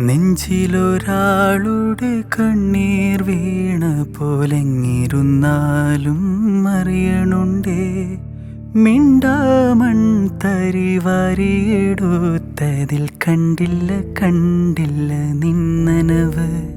നെഞ്ചിലൊരാളുടെ കണ്ണീർ വീണ പോലെങ്ങിരുന്നാലും അറിയണുണ്ടേ. മിണ്ടാമൺ തരി വരിയെടുത്തതിൽ കണ്ടില്ല കണ്ടില്ല നിന്നനവ്.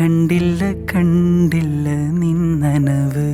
കണ്ടില്ല കണ്ടില്ല നിന്നനവ്.